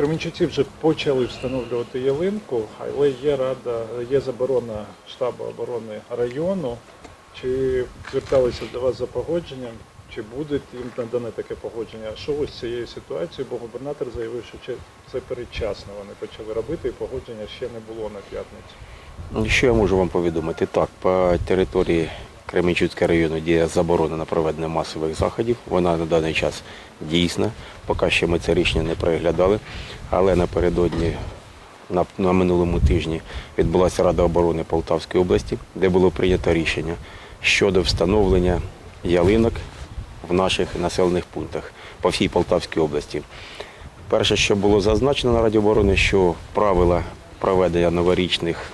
Кременчуці вже почали встановлювати ялинку, але є рада, є заборона штабу оборони району. Чи зверталися до вас за погодженням, чи буде їм надане таке погодження? А що ось з цією ситуацією? Бо губернатор заявив, що це- передчасно вони почали робити, і погодження ще не було на п'ятницю. Що я можу вам повідомити? Так, по території Кременчуцького району діє заборона на проведення масових заходів. Вона на даний час дійсна. Поки що ми це рішення не переглядали, але напередодні на, на минулому тижні відбулася Рада оборони Полтавської області, де було прийнято рішення щодо встановлення ялинок в наших населених пунктах по всій Полтавській області. Перше, що було зазначено на Раді оборони, що правила проведення новорічних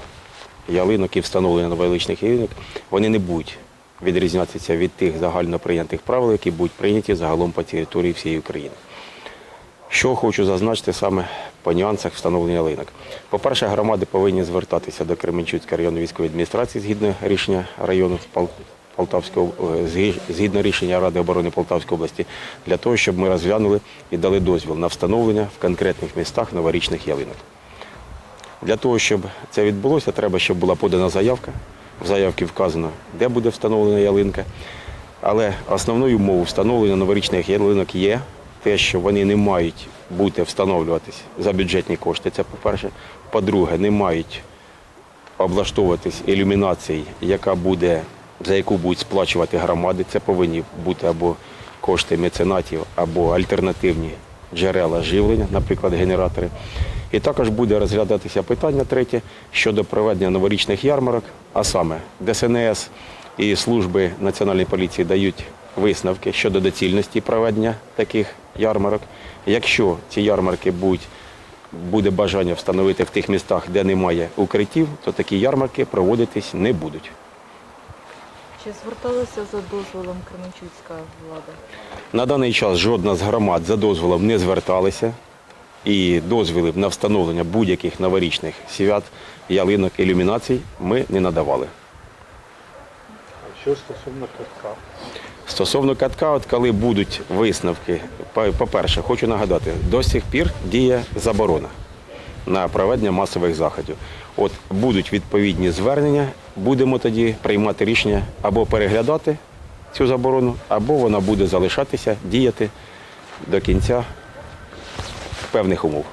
ялинок і встановлення новорічних ялинок, вони не будуть відрізнятися від тих загально прийнятих правил, які будуть прийняті загалом по території всієї України. Що хочу зазначити саме по нюансах встановлення ялинок. По-перше, громади повинні звертатися до Кременчуцької районної військової адміністрації згідно рішення району Пол- Полтавської об- е, згі- згідно рішення Ради оборони Полтавської області, для того, щоб ми розглянули і дали дозвіл на встановлення в конкретних містах новорічних ялинок. Для того, щоб це відбулося, треба, щоб була подана заявка. В заявці вказано, де буде встановлена ялинка. Але основною умовою встановлення новорічних ялинок є те, що вони не мають бути встановлюватись за бюджетні кошти. Це по-перше. По-друге, не мають облаштовуватись ілюмінації, яка буде, за яку будуть сплачувати громади. Це повинні бути або кошти меценатів, або альтернативні джерела живлення, наприклад, генератори. І також буде розглядатися питання третє щодо проведення новорічних ярмарок, а саме ДСНС і служби національної поліції дають висновки щодо доцільності проведення таких ярмарок. Якщо ці ярмарки будуть буде бажання встановити в тих містах, де немає укриттів, то такі ярмарки проводитись не будуть. Чи зверталася за дозволом Кременчуцька влада? На даний час жодна з громад за дозволом не зверталася, і дозволів на встановлення будь-яких новорічних свят, ялинок, ілюмінацій ми не надавали. А що стосовно катка? Стосовно катка, от коли будуть висновки, по- по-перше, хочу нагадати, до сих пір діє заборона на проведення масових заходів. От будуть відповідні звернення, будемо тоді приймати рішення або переглядати цю заборону, або вона буде залишатися, діяти до кінця певних умов.